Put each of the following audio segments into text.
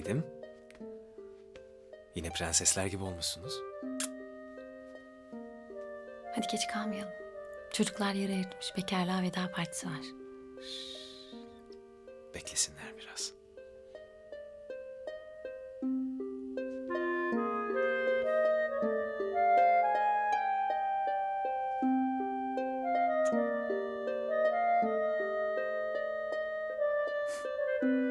gelseydim. Yine prensesler gibi olmuşsunuz. Hadi geç kalmayalım. Çocuklar yere ayırtmış. Bekarlığa veda partisi var. Beklesinler biraz.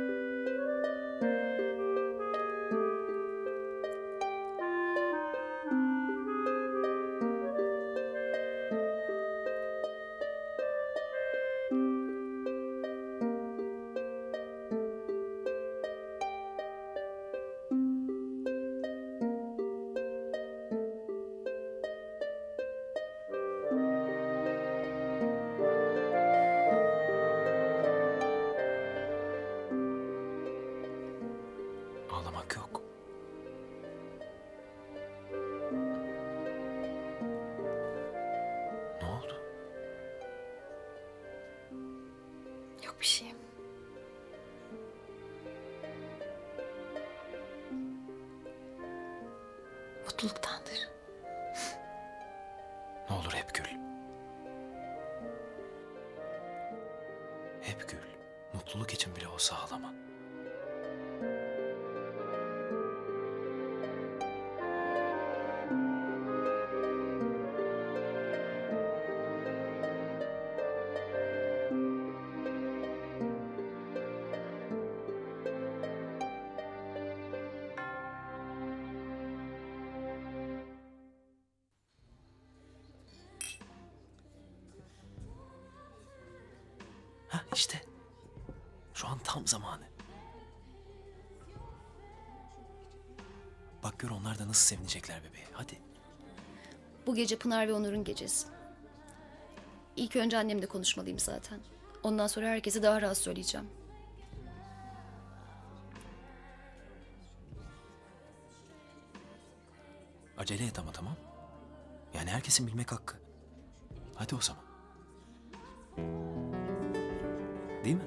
Ağlamak yok. Ne oldu? Yok bir şey. Mutluluktandır. Ne olur hep gül. Hep gül. Mutluluk için bile olsa ağlama. İşte. Şu an tam zamanı. Bak gör onlar da nasıl sevinecekler bebeğe. Hadi. Bu gece Pınar ve Onur'un gecesi. İlk önce annemle konuşmalıyım zaten. Ondan sonra herkese daha rahat söyleyeceğim. Acele et ama tamam. Yani herkesin bilmek hakkı. Hadi o zaman. Değil mi?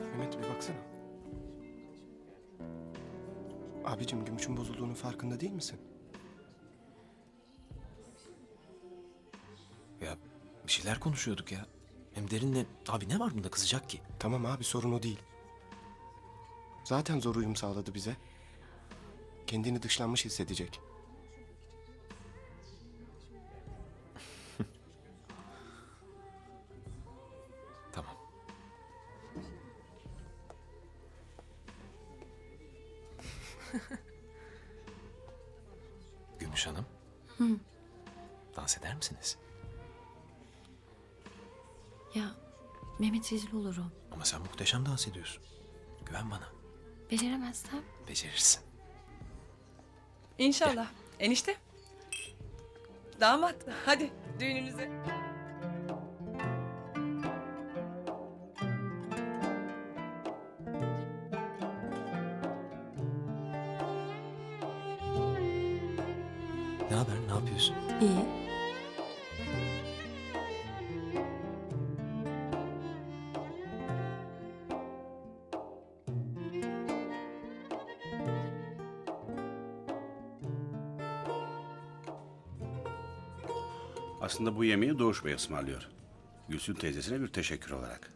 Mehmet bir baksana. Abicim gümüşün bozulduğunun farkında değil misin? Ya bir şeyler konuşuyorduk ya. Hem derinle abi ne var bunda kızacak ki? Tamam abi sorun o değil. Zaten zor uyum sağladı bize. Kendini dışlanmış hissedecek. Tamam. Gümüş Hanım. Dans eder misiniz? Ya Mehmet rezil olur o. Ama sen muhteşem dans ediyorsun. Güven bana. Beceremezsem Becerirsin. İnşallah. Enişte. Damat hadi düğününüze. Ne haber? Ne yapıyorsun? iyi. Aslında bu yemeği Doğuş Bey ısmarlıyor. Gülsün teyzesine bir teşekkür olarak.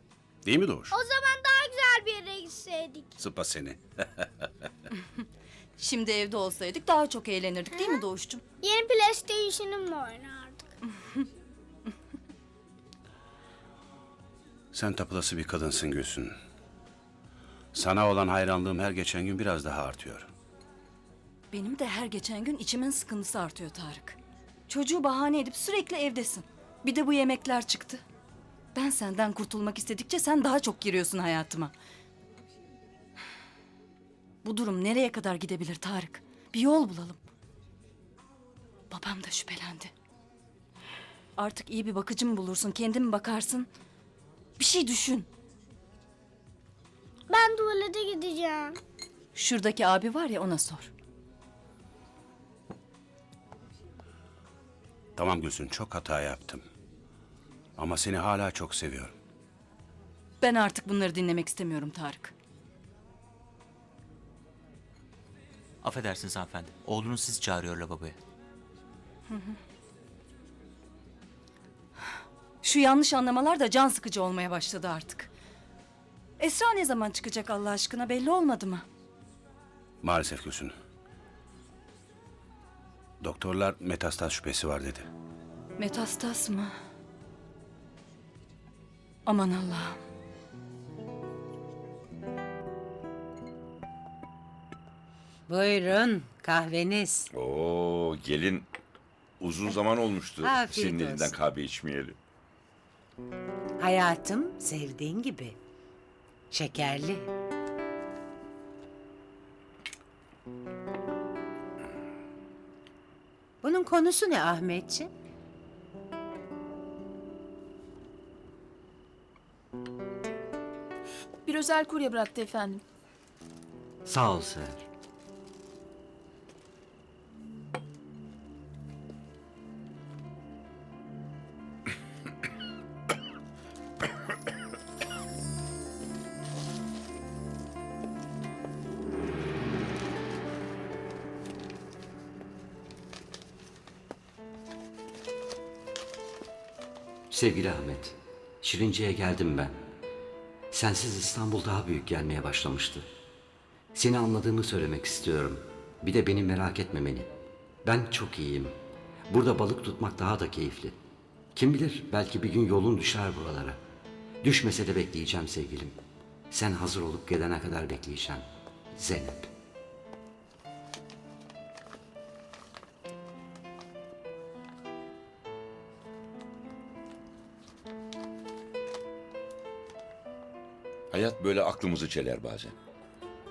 Değil mi Doğuş? O zaman daha güzel bir yere gitseydik. Sıpa seni. Şimdi evde olsaydık daha çok eğlenirdik değil mi Doğuş'cum? Yeni PlayStation'ımla oynardık. Sen tapılası bir kadınsın Gülsün. Sana olan hayranlığım her geçen gün biraz daha artıyor. Benim de her geçen gün içimin sıkıntısı artıyor Tarık. Çocuğu bahane edip sürekli evdesin. Bir de bu yemekler çıktı. Ben senden kurtulmak istedikçe sen daha çok giriyorsun hayatıma. Bu durum nereye kadar gidebilir Tarık? Bir yol bulalım. Babam da şüphelendi. Artık iyi bir bakıcı mı bulursun, kendin mi bakarsın? Bir şey düşün. Ben tuvalete gideceğim. Şuradaki abi var ya ona sor. Tamam Gülsün çok hata yaptım. Ama seni hala çok seviyorum. Ben artık bunları dinlemek istemiyorum Tarık. Affedersiniz hanımefendi. Oğlunuz sizi çağırıyor lavaboya. Şu yanlış anlamalar da can sıkıcı olmaya başladı artık. Esra ne zaman çıkacak Allah aşkına belli olmadı mı? Maalesef Gülsün. Doktorlar metastaz şüphesi var dedi. Metastas mı? Aman Allah'ım. Buyurun kahveniz. Oo gelin uzun zaman olmuştu Afiyet senin elinden olsun. kahve içmeyeli. Hayatım sevdiğin gibi. Şekerli. Bunun konusu ne Ahmetciğim? Bir özel kurye bıraktı efendim. Sağ ol Seher. Sevgili Ahmet, Şirince'ye geldim ben. Sensiz İstanbul daha büyük gelmeye başlamıştı. Seni anladığımı söylemek istiyorum. Bir de beni merak etmemeni. Ben çok iyiyim. Burada balık tutmak daha da keyifli. Kim bilir belki bir gün yolun düşer buralara. Düşmese de bekleyeceğim sevgilim. Sen hazır olup gelene kadar bekleyeceğim. Zeynep. Hayat böyle aklımızı çeler bazen.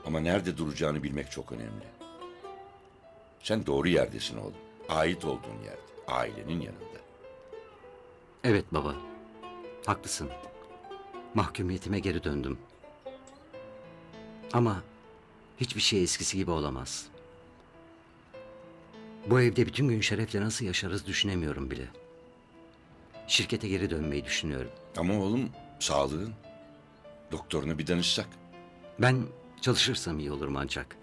Ama nerede duracağını bilmek çok önemli. Sen doğru yerdesin oğlum. Ait olduğun yerde. Ailenin yanında. Evet baba. Haklısın. Mahkumiyetime geri döndüm. Ama hiçbir şey eskisi gibi olamaz. Bu evde bütün gün şerefle nasıl yaşarız düşünemiyorum bile. Şirkete geri dönmeyi düşünüyorum. Ama oğlum sağlığın. Doktoruna bir danışsak. Ben çalışırsam iyi olurum ancak.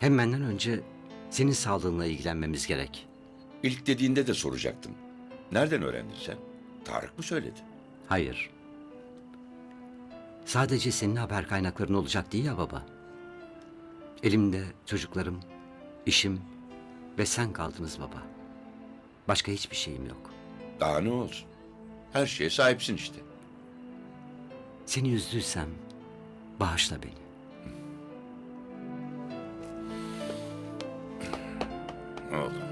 Hem benden önce senin sağlığınla ilgilenmemiz gerek. İlk dediğinde de soracaktım. Nereden öğrendin sen? Tarık mı söyledi? Hayır. Sadece senin haber kaynakların olacak değil ya baba. Elimde çocuklarım, işim ve sen kaldınız baba. Başka hiçbir şeyim yok. Daha ne olsun? Her şeye sahipsin işte. Seni üzdüysem bağışla beni. Oğlum.